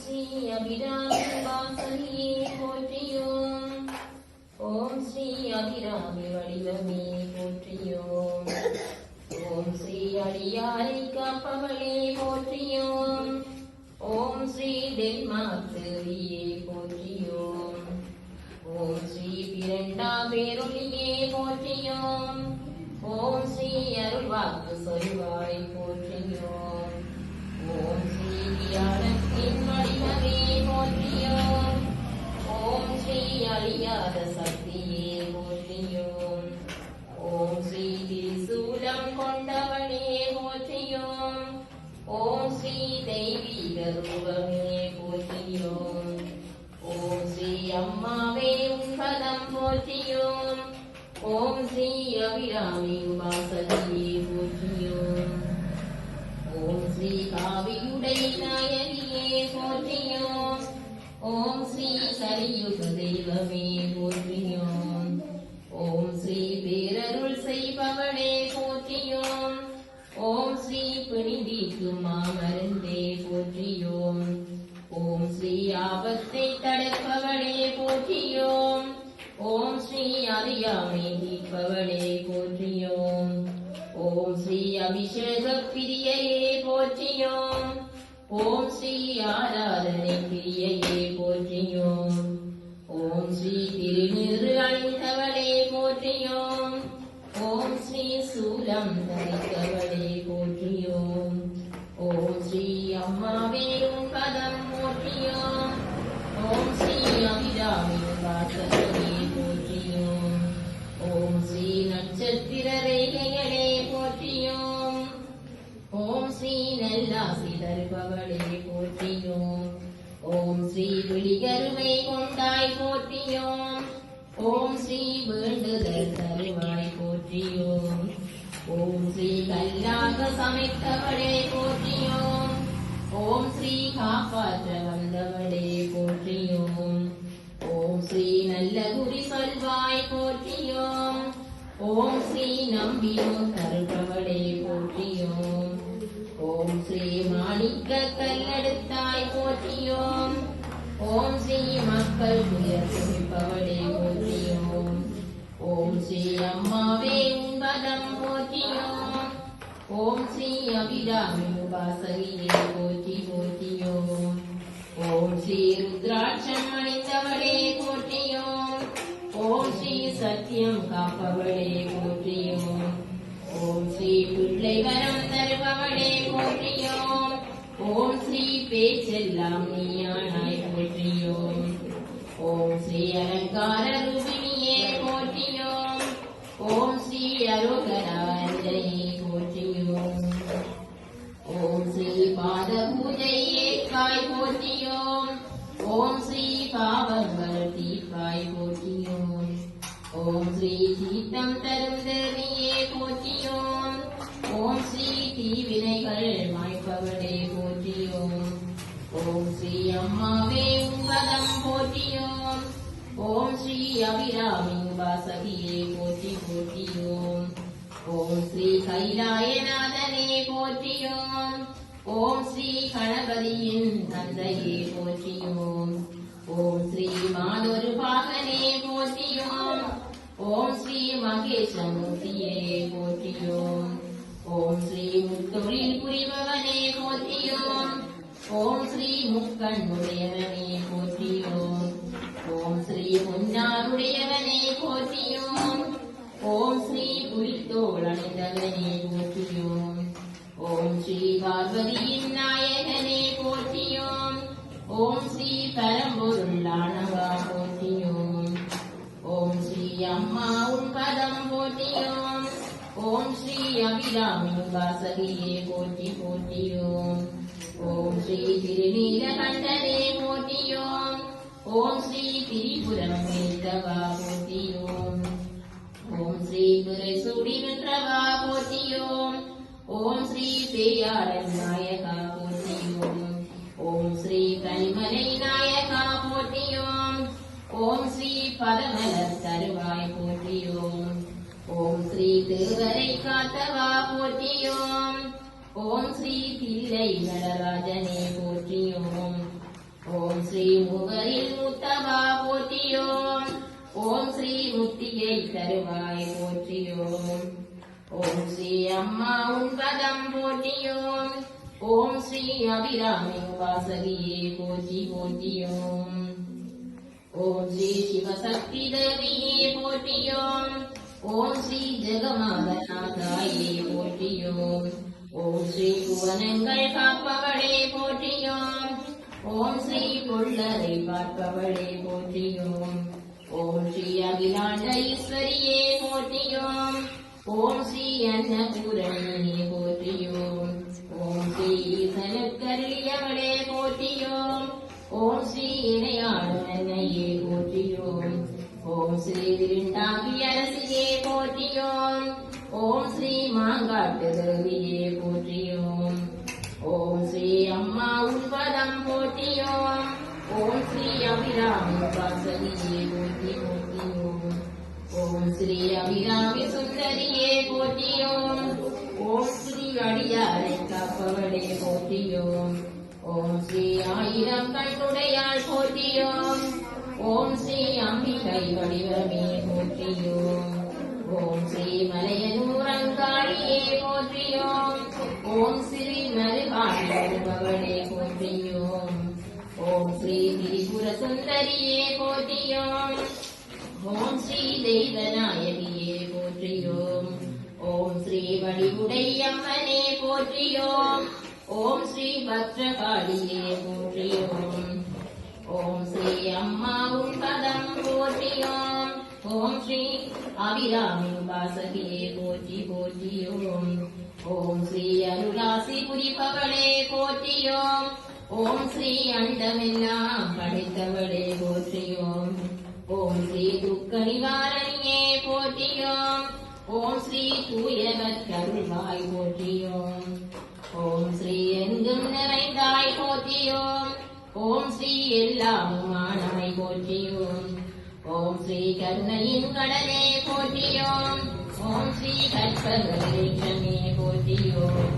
ஸ்ரீ அபிராமி வாசலியே போற்றியோம். ஓம் ஸ்ரீ அபிராமி வடிவமே போற்றியோம். ஓம் ஸ்ரீ அடியாரை காப்பவளே போற்றியோம். ஓம் ஸ்ரீ டென்மார்க்கரியே போற்றியோம். ஓம் ஸ்ரீ பிரண்டா பேரொழியே போற்றியோம். ஓம் ஸ்ரீ அருள்வாக்கு சொல்வாய் போற்றியோம். அழியாத சக்தியே போற்றியோம் ஓம் ஸ்ரீ திரிசூலம் கொண்டவளே போற்றியோம் ஓம் ஸ்ரீ தெய்வீக ரூபமே போற்றியோம் ஓம் ஸ்ரீ அம்மாவே உன்பதம் போற்றியோம் ஓம் ஸ்ரீ அபிராமி உபாசகியே போற்றியோம். ஓம் ஸ்ரீ காவியுடை நாயகியே போற்றியோம் ஓம் ஸ்ரீ கலியுக தெய்வமே போற்றியோம் ஓம் ஸ்ரீ பேரருள் செய்பவளே போற்றியோம். ஓம் ஸ்ரீ பிணிதீக்கும் மாமருந்தே போற்றியோம். ஓம் ஸ்ரீ ஆபத்தை தடுப்பவளே போற்றியோம். ஓம் ஸ்ரீ அறியாமை நீப்பவளே போற்றியோம். ஓம் ஸ்ரீ அபிஷேக பிரியையே போற்றியோம். ஓம் ஸ்ரீ ஆராதனை பிரிய ஓம் ஸ்ரீ கல்லாக சமைத்தவளே போற்றியோம் ஓம் ஸ்ரீ காப்பாற்ற வந்தவளே போற்றியோம் ஓம் ஸ்ரீ நல்ல குறி சொல்வாய் போற்றியோம் ஓம் ஸ்ரீ நம்பியோ தருபவளே போற்றியோம் ஓம் ஸ்ரீ மாணிக்க கல்லெடுத்தாய் போற்றியோம் ஓம் ஸ்ரீ மக்கள் துயர் துணிப்பவளே போற்றியோம் ஓம் ஸ்ரீ அம்மாவே உன்பதம் போற்றியோம் ஓம் ஸ்ரீ அபிராமி உபாசகியே போற்றி போற்றியோம் ஓம் ஸ்ரீ ருத்ராட்சம் அணிந்தவளே போற்றியோம் ஓம் ஸ்ரீ சத்தியம் காப்பவளே போற்றியோம் ஓம் ஸ்ரீ பிள்ளை வரம் தருபவளே போற்றியோம் ஓம் ஸ்ரீ பேச்செல்லாம் நீயானாய் போற்றியோம் ஓம் ஸ்ரீ அலங்கார ரூபிணியே ஓம் போற்றியோம் ஓம் ஸ்ரீ பாத பூஜையே காய் போற்றியோம். ஓம் ஸ்ரீ பாவங்கள் தீர்ப்பாய் போற்றியோம். ஓம் ஸ்ரீ தரும் தேவியே போற்றியோம். ஓம் ஸ்ரீ தீவினைகள் மாய்ப்பவளே போற்றியோம் ஓம் ஸ்ரீ அம்மாவே போற்றியோம். ஓம் ஸ்ரீ அபிராமி வாசகியே போற்றி போற்றியோம் ஓம் ஸ்ரீ கைலாயநாதனே போற்றியோம் ஓம் ஸ்ரீ கணபதியின் தந்தையே போற்றியோம் ஓம் ஸ்ரீ மாதொரு பாகனே போற்றியோம் ஓம் ஸ்ரீ மகேசமூர்த்தியே போற்றியோம் ஓம் ஸ்ரீ முத்தொழில் புரிபவனே போற்றியோம் ஓம் ஸ்ரீ முக்கண் உடையவனே போற்றியோம் ஓம் ஸ்ரீ புலித்தோள் அணிந்தவனே போற்றியோம் ஓம் ஸ்ரீ பார்வதியின் நாயகனே போற்றியோம் ஓம் ஸ்ரீ பரம்பொருளானவா போற்றியோம் ஓம் ஸ்ரீ அம்மா உன் பதம் போற்றியோம் ஓம் ஸ்ரீ அபிராமி வாசகியே போற்றி போற்றியோம் ஓம் ஸ்ரீ திருநீலகண்டனே போற்றியோம் ஓம் ஸ்ரீ திரிபுரம் வேந்தவா போற்றியோம் ஓம் ஸ்ரீ துரை சூடி நின்றவா போற்றியோம் ஓம் ஸ்ரீ பேயாளன் நாயகா போற்றியோம் ஓம் ஸ்ரீ கல்மலை நாயகா போற்றியோம் ஓம் ஸ்ரீ பதமலர் தருவாய் போற்றியோம் ஓம் ஸ்ரீ திருவரை காத்தவா போற்றியோம் ஓம் ஸ்ரீ தில்லை நடராஜனே போற்றியோம் ஓம் ஸ்ரீ முகரில் முத்தவா போற்றியோம். ஓம் ஸ்ரீ முத்தியை தருவாய் போற்றியோம். ஓம் ஸ்ரீ அம்மா உன்பதம் போற்றியோம். ஓம் ஸ்ரீ அபிராமி வாசகியே போற்றி போற்றியோம். ஓம் ஸ்ரீ சிவசக்தி தேவியே போற்றியோம். ஓம் ஸ்ரீ ஜெகமாதநாதாயே போற்றியோம். ஓம் ஸ்ரீ புவனங்கள் காப்பவளே போற்றியோம். ஓம் ஸ்ரீ பொள்ளரை பார்ப்பவளே போற்றியோம் ஓம் ஸ்ரீ அகிலாண்ட ஈஸ்வரியே போற்றியோம் ஓம் ஸ்ரீ அன்னபூரணியே போற்றியோம் ஓம் ஸ்ரீ ஈசனுக்கருளியவளே போற்றியோம் ஓம் ஸ்ரீ இணையாளனையே போற்றியோம் ஓம் ஸ்ரீ திருண்டாங்கி அரசியே போற்றியோம் ஓம் ஸ்ரீ மாங்காட்டு தேவியே போற்றியோம் ஓம் ஸ்ரீ அம்மா உன்பதம் போற்றியோம். ஓம் ஸ்ரீ அபிராமி வாசகியே போட்டி போற்றியோம். ஓம் ஸ்ரீ அபிராமி சுந்தரியே போற்றியோம். ஓம் ஸ்ரீ அடியாரை காப்பவளே போற்றியோம். ஓம் ஸ்ரீ ஆயிரம் கண்ணுடையாள் போற்றியோம். ஓம் ஸ்ரீ அம்பிகை வடிவமே போற்றியோம். ஓம் ஸ்ரீ மலையனூரங்காளியே போற்றியோம். ஓம் ஸ்ரீ மருகாணி வருபவளே போற்றியோம் ஓம் ஸ்ரீ திரிபுர சுந்தரியே போற்றியோம் ஓம் ஸ்ரீ தெய்வநாயகியே போற்றியோம் ஓம் ஸ்ரீ வடிவுடையம்மனே போற்றியோம் ஓம் ஸ்ரீ பத்ரகாளியே போற்றியோம் ஓம் ஸ்ரீ அம்மா உன் பதம் போற்றியோம் ஓம் ஸ்ரீ அபிராமி உபாசகியே போற்றி போற்றியோம் ஓம் ஸ்ரீ அருளாசி புரிபவளே போற்றியோம். ஓம் ஸ்ரீ அண்டமெல்லாம் படைத்தவளே போற்றியோம். ஓம் ஸ்ரீ துக்க நிவாரணியே போற்றியோம். ஓம் ஸ்ரீ தூயவர் கருள்வாய் போற்றியோம். ஓம் ஸ்ரீ எங்கும் நிறைந்தாய் போற்றியோம். ஓம் ஸ்ரீ எல்லாமுமானமை போற்றியோம். ஓம் ஸ்ரீ கருணையின் கடலே போற்றியோம். ஓம் ஸ்ரீ கற்பகமே போற்றியோம்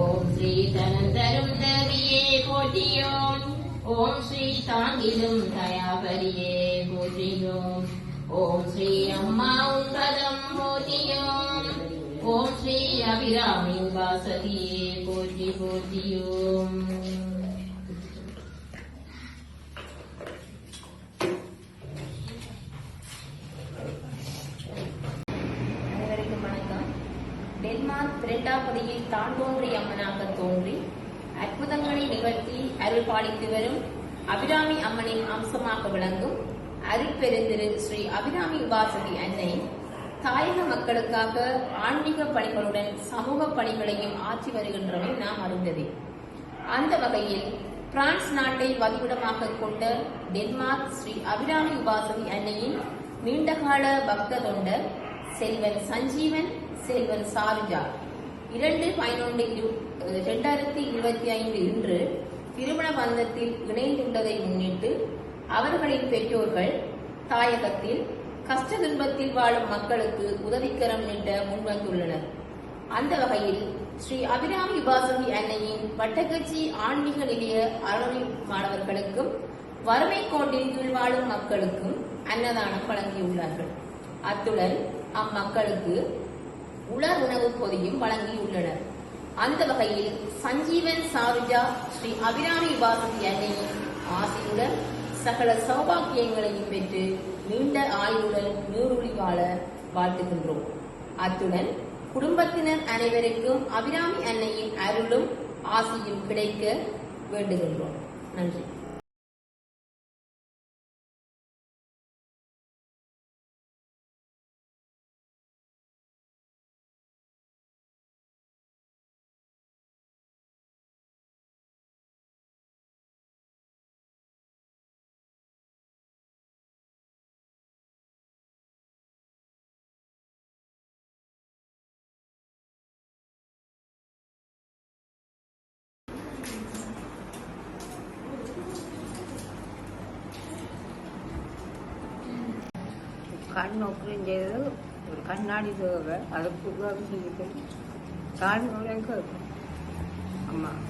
ஓம் ஸ்ரீ தனந்தரும் தேவியே போற்றியோம் ஓம் ஸ்ரீ தாங்கிலும் தயாபரியே போற்றியோம் ஓம் ஸ்ரீ அம்மா உங்கதம் போற்றியோம் ஓம் ஸ்ரீ அபிராமி உபாசகியே போற்றி போற்றியோம் அனைவருக்கும் வணக்கம் டென்மார்க் இரண்டாபதியில் தான் தோன்றி அம்மனாக தோன்றி. அற்புதங்களை நிகழ்த்தி அருள் பாலித்து வரும் அபிராமி அம்மனின் அம்சமாக விளங்கும் அருட்பெருந்திரு ஸ்ரீ அபிராமி உபாசதி அன்னை. தாயக மக்களுக்காக ஆன்மீக பணிகளுடன் சமூக பணிகளையும் ஆற்றி வருகின்றமை நாம் அறிந்ததே. அந்த வகையில் பிரான்ஸ் நாட்டை வதிவிடமாக கொண்ட டென்மார்க் ஸ்ரீ அபிராமி உபாசதி அன்னையின் நீண்டகால பக்த தொண்டர் செல்வன் சஞ்சீவன் செல்வன் சாருஜா. இரண்டு பதினொன்று இரண்டாயிரத்தி இருபத்தி ஐந்து இன்று திருமண பந்தத்தில் இணைந்துள்ளதை முன்னிட்டு அவர்களின் பெற்றோர்கள் தாயகத்தில் கஷ்ட துன்பத்தில் வாழும் மக்களுக்கு உதவிக்கரம் நீட்ட முன்வந்துள்ளனர். அந்த வகையில் ஸ்ரீ அபிராமி உபாசகி அன்னையின் வட்டக்கட்சி ஆன்மீக நிலைய அறநெறி மாணவர்களுக்கும் வறுமை கோட்டின் கீழ் வாழும் மக்களுக்கும் அன்னதானம் வழங்கியுள்ளார்கள். அத்துடன் அம்மக்களுக்கு உலர் உணவு பொதியும் வழங்கியுள்ளனர். அந்த வகையில் சஞ்சீவன் சாருஜா ஸ்ரீ அபிராமி வாசதி அன்னையின் ஆசையுடன் சகல சௌபாக்கியங்களையும் பெற்று நீண்ட ஆயுளுடன் நீருளி வாழ வாழ்த்துகின்றோம். அத்துடன் குடும்பத்தினர் அனைவருக்கும் அபிராமி அன்னையின் அருளும் ஆசியும் கிடைக்க வேண்டுகின்றோம். நன்றி. கண் ஆப்ரேஷன் செய்தது ஒரு கண்ணாடி தேவை. அதுக்கு செய்து கண் கேட்கும் ஆமாம்